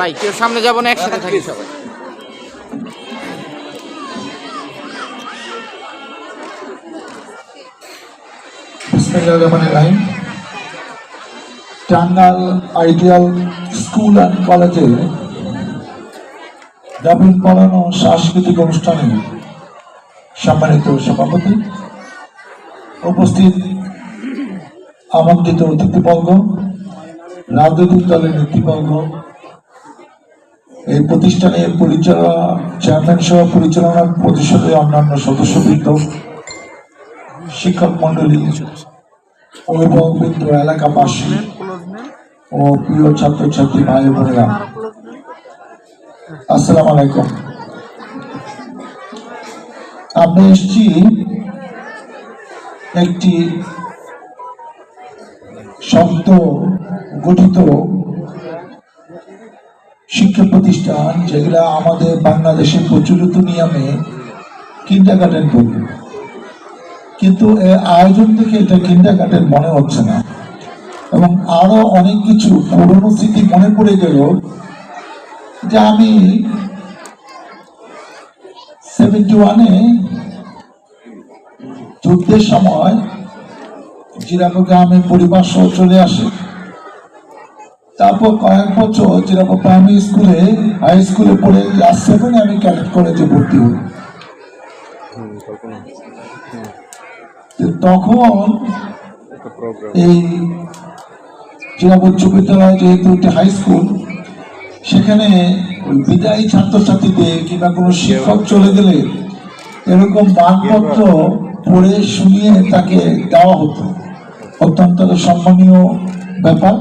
ভাই, কেউ সামনে যাব না, একসাথে থাকি সবাই। টাঙ্গাল আইডিয়াল স্কুল অ্যান্ড কলেজে ডাবল পড়ানো সাংস্কৃতিক অনুষ্ঠানে সম্মানিত সভাপতি, উপস্থিত আমন্ত্রিত অতিথিবর্গ রাজনৈতিক দলের নেতৃবর্গ, এই প্রতিষ্ঠানের পরিচালনা, চেয়ারম্যান সহ পরিচালনা পরিষদের অন্যান্য সদস্যবৃন্দ, শিক্ষক মন্ডলী অভিভাবকবৃন্দ এলাকাবাসী ও প্রিয় ছাত্রছাত্রী ভাই বোনেরা। আসসালামু আলাইকুম। আমি এসছি একটি শব্দ গঠিত শিক্ষা প্রতিষ্ঠান যেগুলা আমাদের বাংলাদেশে প্রচলিত নিয়মে কিন্ডার গার্ডেন বলি কিন্তু আয়োজন থেকে এটা কিন্ডার গার্ডেন মনে হচ্ছে না। এবং আরও অনেক কিছু পুরনো স্মৃতি মনে পড়ে গেল যে আমি সেভেন্টি ওয়ানে যুদ্ধের সময় জিরাপুর গ্রামে পরিবার সহ চলে আসে। তারপর কয়েক বছর যেরকম প্রাইমারি স্কুলে হাই স্কুলে পড়ে ক্লাস সেভেনে আমি ক্যাডেট কলেজে ভর্তি হই। তখন এই জেলা উচ্চ বিদ্যালয় যেহেতু একটি হাই স্কুল সেখানে বিদায়ী ছাত্রছাত্রীদের কিংবা কোনো শিক্ষক চলে গেলে এরকম মানপত্র পড়ে শুনিয়ে তাকে দেওয়া হতো। অত্যন্ত সম্মানীয় ব্যাপার।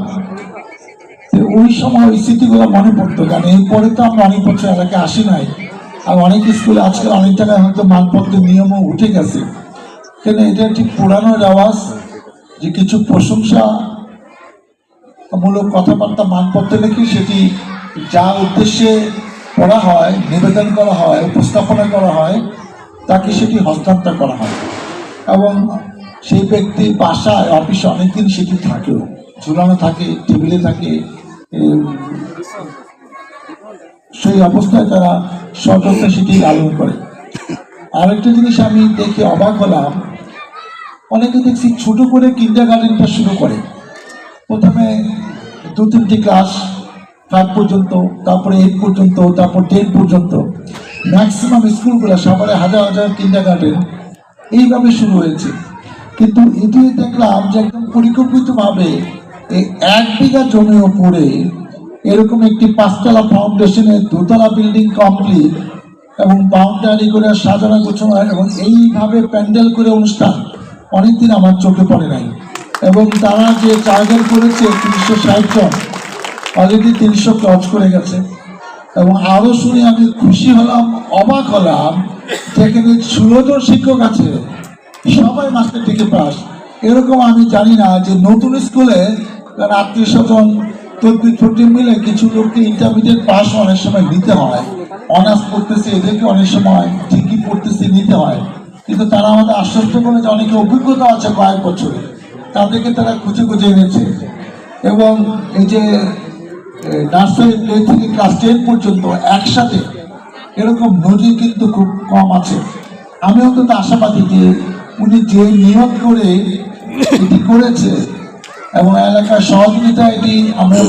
ওই সময় ওই স্মৃতিগুলো মনে পড়তো। কারণ এরপরে তো আমরা অনেক বছর এলাকায় আসি নাই। আর অনেক স্কুলে আজকাল অনেক জায়গায় হয়তো মানপত্রের নিয়মও উঠে গেছে। কেন এটা একটি পুরানো রেওয়াজ যে কিছু প্রশংসা মূলক কথাবার্তা মানপত্রে লিখে সেটি যা উদ্দেশ্যে পড়া হয়, নিবেদন করা হয়, উপস্থাপনা করা হয়, তাকে সেটি হস্তান্তর করা হয়। এবং সেই ব্যক্তি বাসায়, অফিসে অনেকদিন সেটি থাকেও। ঝুলানো থাকে, টেবিলে থাকে সেই অবস্থায় তারা সতর্কতা সেটি লালন করে। আরেকটা জিনিস আমি দেখে অবাক হলাম, অনেকে দেখছি ছোট করে কিন্ডার গার্ডেনটা শুরু করে। প্রথমে দু তিনটি ক্লাস ফাইভ পর্যন্ত, তারপরে এইট পর্যন্ত, তারপর টেন পর্যন্ত। ম্যাক্সিমাম স্কুলগুলো সবারে হাজার হাজার কিন্ডার গার্ডেন এইভাবে শুরু হয়েছে। কিন্তু এটি দেখলাম যে একদম পরিকল্পিতভাবে এই এক বিঘা জমির ওপরে এরকম একটি পাঁচতলা ফাউন্ডেশনের দোতলা বিল্ডিং কমপ্লিট এবং বাউন্ডারি করে সাজানো গোছানো এবং এইভাবে প্যান্ডেল করে অনুষ্ঠান অনেকদিন আমার চোখে পড়ে নাই। এবং তারা যে টার্গেট করেছে তিনশো ষাট জন অলরেডি তিনশো ক্রস করে গেছে। এবং আরও শুনে আমি খুশি হলাম, অবাক হলাম যেখানে ষোলো জন শিক্ষক আছে, সবাই মাস্টার থেকে পাস। এরকম আমি জানি না যে নতুন স্কুলে আত্মীয় স্বজন তদ্বির ছোটি মিলে কিছু লোককে ইন্টারমিডিয়েট পাস অনেক সময় নিতে হয়। অনার্স পড়তেছে, এদেরকে অনেক সময় ঠিকই পড়তেছে, নিতে হয়। কিন্তু তারা আমাদের আশ্বস্ত করে যে অনেকে অভিজ্ঞতা আছে কয়েক বছরে, তাদেরকে তারা খুঁজে খুঁজে এনেছে। এবং এই যে নার্সারি প্লে থেকে ক্লাস টেন পর্যন্ত একসাথে এরকম নজির কিন্তু খুব কম আছে। আমি অন্তত আশাবাদী যে উনি যে নিয়ম করে এটি করেছে এবং এলাকার সহযোগিতা এটি আমরা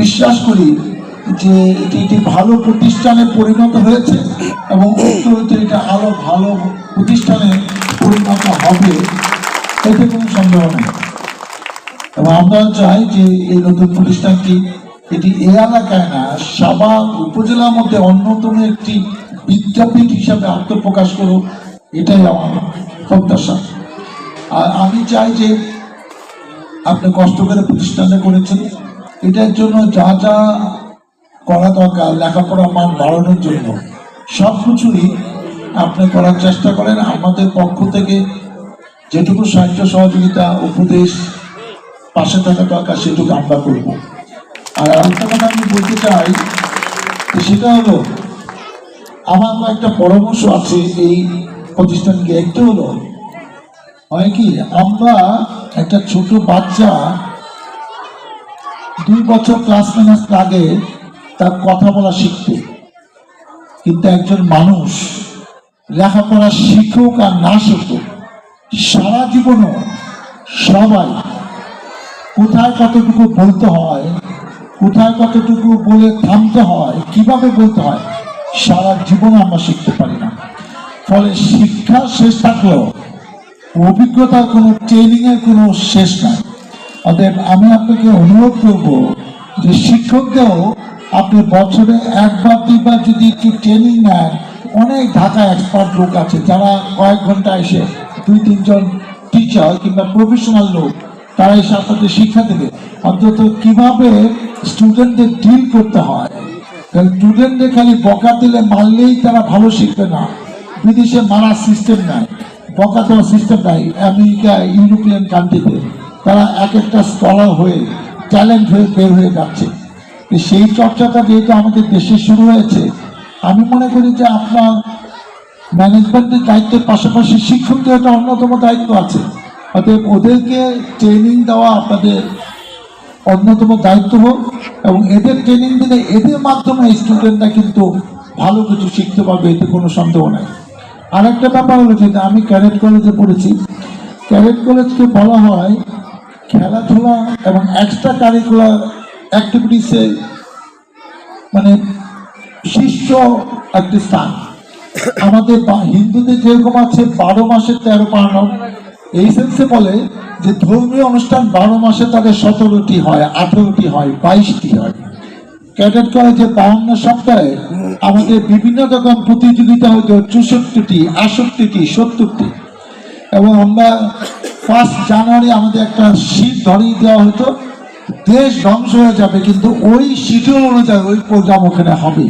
বিশ্বাস করি যে এটি একটি ভালো প্রতিষ্ঠানে পরিণত হয়েছে এবং উত্তরতে এটা আরও ভালো প্রতিষ্ঠানে পরিণত হবে এতে কোনো সন্দেহ নেই। এবং আমরা চাই যে এই নতুন প্রতিষ্ঠানটি এটি এ এলাকায় না, সাবা উপজেলার মধ্যে অন্যতম একটি বিদ্যাপীঠ হিসাবে আত্মপ্রকাশ করুক, এটাই আমার প্রত্যাশা। আর আমি চাই যে আপনি কষ্ট করে প্রতিষ্ঠানটা করেছেন। এটার জন্য যা যা করা দরকার লেখাপড়ার মান বাড়ানোর জন্য, সব কিছুই আপনি করার চেষ্টা করেন। আমাদের পক্ষ থেকে যেটুকু সাহায্য, সহযোগিতা, উপদেশ পাশে থাকা দরকার, সেটুকু আমরা করব। আর আরেকটা কথা আমি বলতে চাই সেটা হলো, আমার একটা পরামর্শ আছে এই প্রতিষ্ঠানকে। একটু হলো হয় কি, আমরা একটা ছোট বাচ্চা, দুই বছর ক্লাস ম্যানেজ আগে তার কথা বলা শিখতে। কিন্তু একজন মানুষ লেখাপড়া শিখুক আর না শিখুক, সারা জীবনও সবাই কোথায় কতটুকু বলতে হয়, কোথায় কতটুকু বলে থামতে হয়, কীভাবে বলতে হয়, সারা জীবন আমরা শিখতে পারি না। ফলে শিক্ষা শেষ থাকলেও অভিজ্ঞতার কোনো ট্রেনিং এর কোনো শেষ নাই। অতএব আমি আপনাকে অনুরোধ করব যে শিক্ষকদেরও আপনি বছরে একবার, দুইবার যদি একটু ট্রেনিং নেন, অনেক ঢাকা এক্সপার্ট লোক আছে, যারা কয়েক ঘণ্টা এসে দুই, তিনজন টিচার কিংবা প্রফেশনাল লোক, তারা এসে আপনাদের শিক্ষা দেবে। অন্তত কীভাবে স্টুডেন্টদের ডিল করতে হয়? কারণ স্টুডেন্টদের খালি বকা দিলে মারলেই তারা ভালো শিখবে না। বিদেশে মারার সিস্টেম নাই। বকা দেওয়ার সিস্টেম নাই আমেরিকা, ইউরোপিয়ান কান্ট্রিতে তারা এক একটা স্কলার হয়ে ট্যালেন্ট হয়ে বের হয়ে যাচ্ছে। সেই চর্চাটা যেহেতু আমাদের দেশে শুরু হয়েছে, আমি মনে করি যে আপনার ম্যানেজমেন্টের দায়িত্বের পাশাপাশি শিক্ষকদের একটা অন্যতম দায়িত্ব আছে। অতএব ওদেরকে ট্রেনিং দেওয়া আপনাদের অন্যতম দায়িত্ব হোক এবং এদের ট্রেনিং দিলে এদের মাধ্যমে স্টুডেন্টরা কিন্তু ভালো কিছু শিখতে পারবে, এতে কোনো সন্দেহ নাই। আরেকটা ব্যাপার হলো যেটা আমি ক্যাডেট কলেজে পড়েছি। ক্যাডেট কলেজকে বলা হয় খেলাধুলা এবং এক্সট্রা কারিকুলার অ্যাক্টিভিটিসে মানে শীর্ষ একটি স্থান। আমাদের হিন্দুদের যেরকম আছে বারো মাসে তেরো পালন এই সেন্সে বলে যে ধর্মীয় অনুষ্ঠান বারো মাসে তাদের সতেরোটি হয়, আঠেরোটি হয়, বাইশটি হয়। ক্যাডেট কলেজে বাউন্ন সপ্তাহে আমাদের বিভিন্ন রকম প্রতিযোগিতা হতো চৌষট্টিটি আষট্টিটি সত্তরটি। এবং আমরা ফার্স্ট জানুয়ারি আমাদের একটা শীত ধরিয়ে দেওয়া হতো, দেশ ধ্বংস হয়ে যাবে, কিন্তু ওই শিডিউল অনুযায়ী ওই প্রোগ্রাম ওখানে হবে।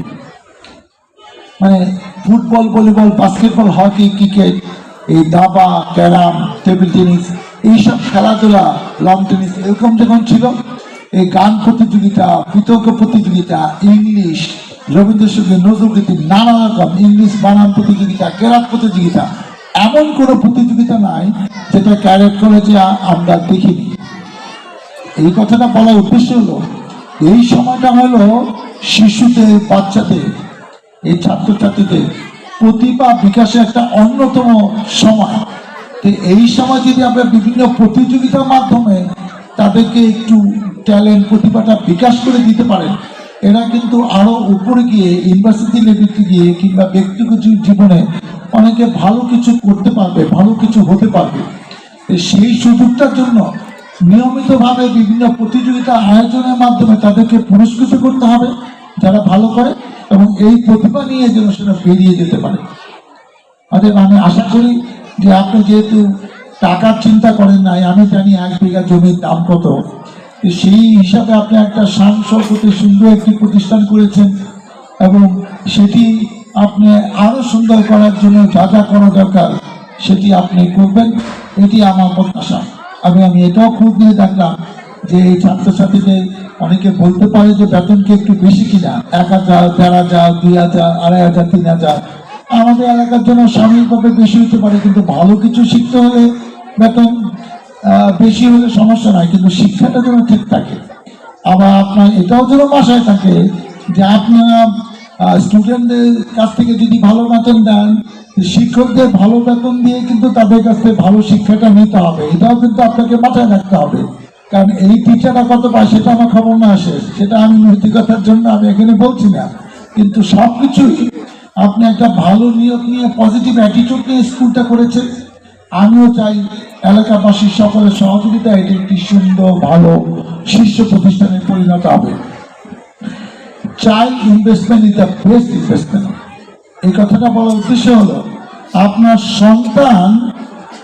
মানে football, volleyball basketball hockey cricket এই দাবা, ক্যারাম টেবিল টেনিস এইসব খেলাধুলা লং টেনিস এরকম যখন ছিল এই গান প্রতিযোগিতা, বিতর্ক প্রতিযোগিতা, ইংলিশ, রবীন্দ্রসঙ্গীত, নজরুলগীতি, নানা রকম ইংলিশ বানান প্রতিযোগিতা কেরাত প্রতিযোগিতা, এমন কোনো প্রতিযোগিতা নাই যেটা ক্যারেট আ- আমরা দেখিনি। এই কথাটা বলার উদ্দেশ্য হলো, এই সময়টা হলো শিশুদের, বাচ্চাদের, এই ছাত্রছাত্রীদের প্রতিভা বিকাশের একটা অন্যতম সময়। তো এই সময় যদি আমরা বিভিন্ন প্রতিযোগিতার মাধ্যমে তাদেরকে একটু ট্যালেন্ট প্রতিভাটা বিকাশ করে দিতে পারেন এরা কিন্তু আরও উপরে গিয়ে ইউনিভার্সিটি লেভেলে গিয়ে কিংবা ব্যক্তিগত জীবনে অনেকে ভালো কিছু করতে পারবে, ভালো কিছু হতে পারবে। সেই সুযোগটার জন্য নিয়মিতভাবে বিভিন্ন প্রতিযোগিতা আয়োজনের মাধ্যমে তাদেরকে পুরস্কৃত করতে হবে, যারা ভালো করে এবং এই প্রতিভা নিয়ে যেন সেটা বেরিয়ে যেতে পারে। অতএব আমি আশা করি যে আপনি যেহেতু টাকার চিন্তা করেন নাই, আমি জানি এক বিঘা জমির দাম কত। সেই হিসাবে আপনি একটা শান শৌকতে সুন্দর একটি প্রতিষ্ঠান করেছেন এবং সেটি আপনি আরও সুন্দর করার জন্য যা যা করা দরকার সেটি আপনি করবেন, এটি আমার প্রত্যাশা। আমি আমি এটাও খুব নিয়ে দেখলাম যে এই ছাত্রছাত্রীদের অনেকে বলতে পারে যে বেতন কি একটু বেশি কিনা? এক হাজার, দেড় হাজার, দুই হাজার, আড়াই হাজার, তিন হাজার। আমাদের এলাকার জন্য সাময়িকভাবে বেশি হতে পারে, কিন্তু ভালো কিছু শিখতে হলে বেতন বেশি হলে সমস্যা নয় কিন্তু শিক্ষাটা যেন ঠিক থাকে। আবার আপনার এটাও যেন বাসায় থাকে যে আপনারা স্টুডেন্টদের কাছ থেকে যদি ভালো বেতন দেন, শিক্ষকদের ভালো বেতন দিয়ে কিন্তু তাদের কাছ থেকে ভালো শিক্ষাটা নিতে হবে। এটাও কিন্তু আপনাকে মাথায় রাখতে হবে। কারণ এই টিচাররা কত পায় সেটা আমার খবর না আসে। সেটা আমি নৈতিকতার জন্য আমি এখানে বলছি না। কিন্তু সব কিছুই আপনি একটা ভালো নিয়ত নিয়ে পজিটিভ অ্যাটিটিউড নিয়ে স্কুলটা করেছেন আমিও চাই এলাকাবাসীর সকলের সহযোগিতা এটি একটি সুন্দর, ভালো শীর্ষ প্রতিষ্ঠানে পরিণত হবে। Child investment is the best investment এই কথাটা বলার উদ্দেশ্য হলো, আপনার সন্তান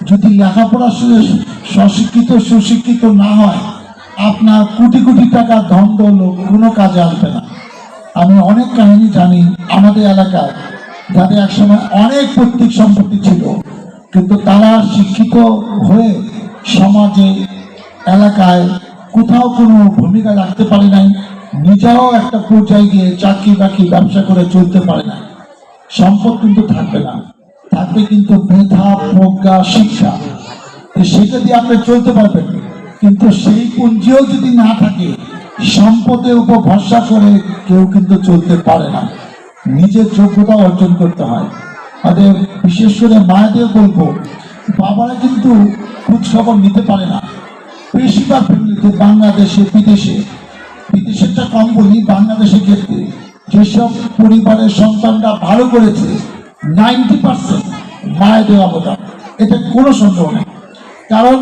যদি লেখাপড়া সু- স্বশিক্ষিত, সুশিক্ষিত না হয়, আপনার কোটি কোটি টাকা ধন দৌলত কোনো কাজে আসবে না। আমি অনেক কাহিনী জানি আমাদের এলাকায় যাদের একসময় অনেক পৈতৃক সম্পত্তি ছিল। কিন্তু তারা শিক্ষিত হয়ে সমাজে, এলাকায় কোথাও কোনো ভূমিকা রাখতে পারে নাই, নিজেরাও একটা পর্যায়ে গিয়ে চাকরি বাকরি ব্যবসা করে চলতে পারে না সম্পদ কিন্তু থাকবে না। থাকবে কিন্তু মেধা, প্রজ্ঞা, শিক্ষা। সেটা দিয়ে আপনি চলতে পারবেন। কিন্তু সেই পুঞ্জিও যদি না থাকে, সম্পদের উপর ভরসা করে কেউ কিন্তু চলতে পারে না। নিজের যোগ্যতা অর্জন করতে হয়। তাদের বিশেষ করে মায়েদের বলব, বাবারা কিন্তু খোঁজ খবর নিতে পারে না। বেশিরভাগ ফ্যামিলিতে বাংলাদেশে, বিদেশে বিদেশেরটা কম বলি, বাংলাদেশের ক্ষেত্রে যেসব পরিবারের সন্তানরা ভালো করেছে, নাইনটি পার্সেন্ট মায়েদের অবদান। এতে কোনো সন্দেহ নেই। কারণ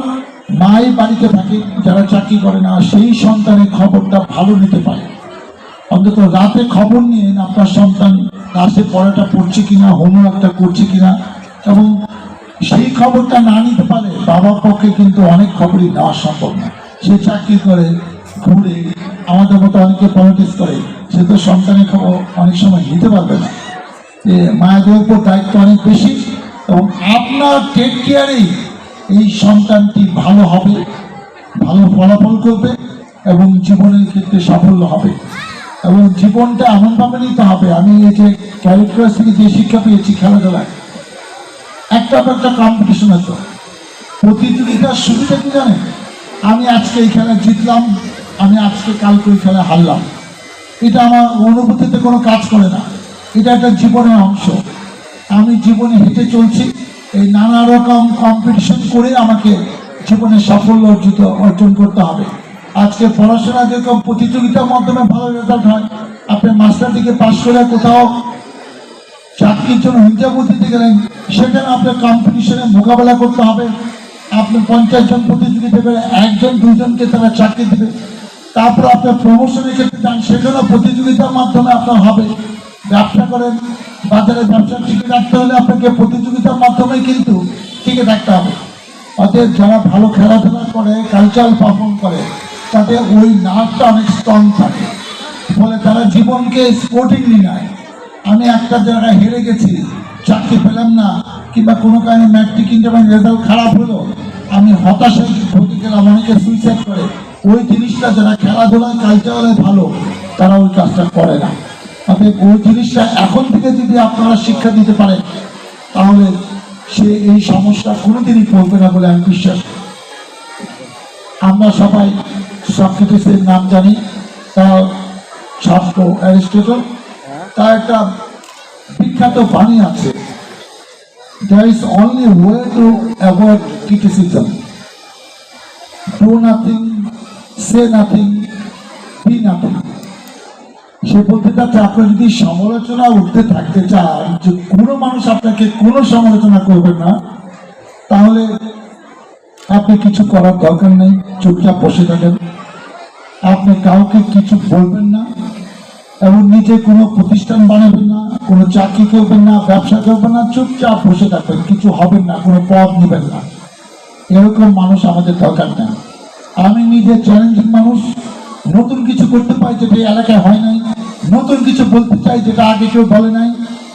মাই বাড়িতে থাকে, যারা চাকরি করে না, সেই সন্তানের খবরটা ভালো নিতে পারে। অন্তত রাতে খবর নিয়ে আপনার সন্তান ক্লাসে পড়াটা পড়ছে কিনা হোমওয়ার্কটা করছে কিনা, এবং সেই খবরটা না নিতে পারে বাবার পক্ষে কিন্তু অনেক খবরই নেওয়া সম্ভব না। সে চাকরি করে, ঘুরে, আমাদের মতো অনেকে পলিটিক্স করে, সে তো সন্তানের খবর অনেক সময় নিতে পারবে না। যে মায়েদের উপর দায়িত্ব অনেক বেশি, এবং আপনার টেক কেয়ারেই এই সন্তানটি ভালো হবে, ভালো ফলাফল করবে, এবং জীবনের ক্ষেত্রে সাফল্য হবে। এবং জীবনটা এমনভাবে নিতে হবে। আমি এই যে ক্যারেক্টার থেকে যে শিক্ষা পেয়েছি খেলাধুলায়, একটা পর একটা কম্পিটিশন হতো। প্রতিযোগিতার সুবিধা কি জানেন? আমি আজকে এই খেলা জিতলাম, আমি আজকে কালকে ওই খেলা হারলাম। এটা আমার অনুভূতিতে কোনো কাজ করে না। এটা একটা জীবনের অংশ। আমি জীবনে হেঁটে চলছি। এই নানা রকম কম্পিটিশন করে আমাকে জীবনে সাফল্য অর্জিত, অর্জন করতে হবে। আজকে পড়াশোনা যেরকম প্রতিযোগিতার মাধ্যমে ভালো রেজাল্ট হয়, আপনি মাস্টার দিকে পাশ করে কোথাও চাকরির জন্য ইন্টারভিউ দিতে গেলেন সেখানে আপনার কম্পিটিশনে মোকাবেলা করতে হবে। আপনি পঞ্চাশ জন প্রতিযোগিতা করে একজন, দুজনকে তারা চাকরি দেবে। তারপর আপনার প্রমোশনের ক্ষেত্রে যান, সেখানেও প্রতিযোগিতার মাধ্যমে আপনার হবে। ব্যবসা করেন, বাজারে ব্যবসা টিকে রাখতে হলে আপনাকে প্রতিযোগিতার মাধ্যমে কিন্তু টিকে থাকতে হবে। অতএব যারা ভালো খেলাধুলা করে কালচারাল পারফর্ম করে তাদের ওই নাচটা অনেক স্ট্রং থাকে। ফলে তারা জীবনকে স্পোর্টিংলি নেয় আমি একটা জায়গায় হেরে গেছি, চাকরি পেলাম না, কিংবা কোনো কারণে ম্যাট্রিক ইন্টারভিউ রেজাল্ট খারাপ হলো। আমি হতাশায় ভুগে গেলাম, অনেকে সুইসাইড করে। ওই জিনিসটা যারা খেলাধুলায় কালচারালে ভালো, তারা ওই কাজটা করে না। অতএব ওই জিনিসটা এখন থেকে যদি আপনারা শিক্ষা দিতে পারেন, তাহলে সে এই সমস্যা কোনোদিনই পড়বে না বলে আমি বিশ্বাস আমরা সবাই সক্রেটিসের নাম জানি তার ছাত্র অ্যারিস্টটল। তার একটা বিখ্যাত বাণী আছে, there is only way to avoid criticism. Do nothing, say nothing, be nothing সে বলতে চাচ্ছে আপনি যদি সমালোচনা উঠতে থাকতে চান যে কোনো মানুষ আপনাকে কোনো সমালোচনা করবেন না, তাহলে আপনি কিছু করার দরকার নেই, চুপচাপ বসে থাকেন। আপনি কাউকে কিছু বলবেন না এবং নিজে কোনো প্রতিষ্ঠান বানাবেন না, কোনো চাকরি করবেন না, ব্যবসা করবেন না, চুপচাপ বসে থাকবেন, কিছু হবেন না, কোনো পদ নেবেন না। এরকম মানুষ আমাদের দরকার নেই। আমি নিজে চ্যালেঞ্জিং মানুষ, নতুন কিছু করতে পারি যেটা এলাকায় হয় নাই, নতুন কিছু বলতে চাই যেটা আগে কেউ বলে নাই,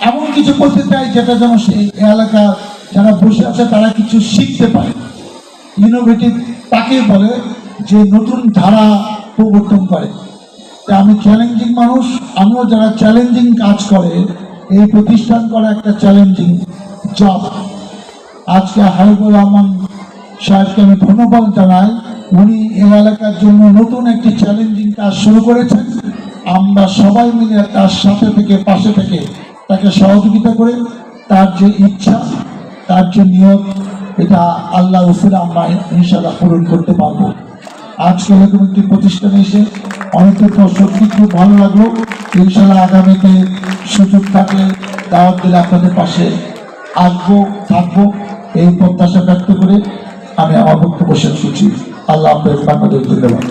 এমন কিছু বলতে চাই যেটা যেন সেই এলাকা যারা বসে আছে তারা কিছু শিখতে পারে। ইনোভেটিভ তাকে বলে যে নতুন ধারা প্রবর্তন করে। আমি চ্যালেঞ্জিং মানুষ, আমিও যারা চ্যালেঞ্জিং কাজ করে, এই প্রতিষ্ঠান করা একটা চ্যালেঞ্জিং জব আজকে হাবিবুর রহমান সাহেবকে আমি ধন্যবাদ জানাই। উনি এই এলাকার জন্য নতুন একটি চ্যালেঞ্জিং কাজ শুরু করেছেন। আমরা সবাই মিলে তার সাথে থেকে, পাশে থেকে তাকে সহযোগিতা করে। তার যে ইচ্ছা, তার যে নিয়ত এটা আল্লাহ রসুল আমরা ইনশাল্লাহ পূরণ করতে পারব। আজকে এরকম একটি প্রতিষ্ঠানে এসে অন্তত সত্যি খুব ভালো লাগল। ইনশাল্লাহ আগামীতে সুযোগ থাকলে দাওয়াত দিলে আপনাদের পাশে আসব, থাকব। এই প্রত্যাশা ব্যক্ত করে আমি আমার বক্তব্য শেষ করছি। আল্লাহ আপনাদের বাংলাদেশ, ধন্যবাদ।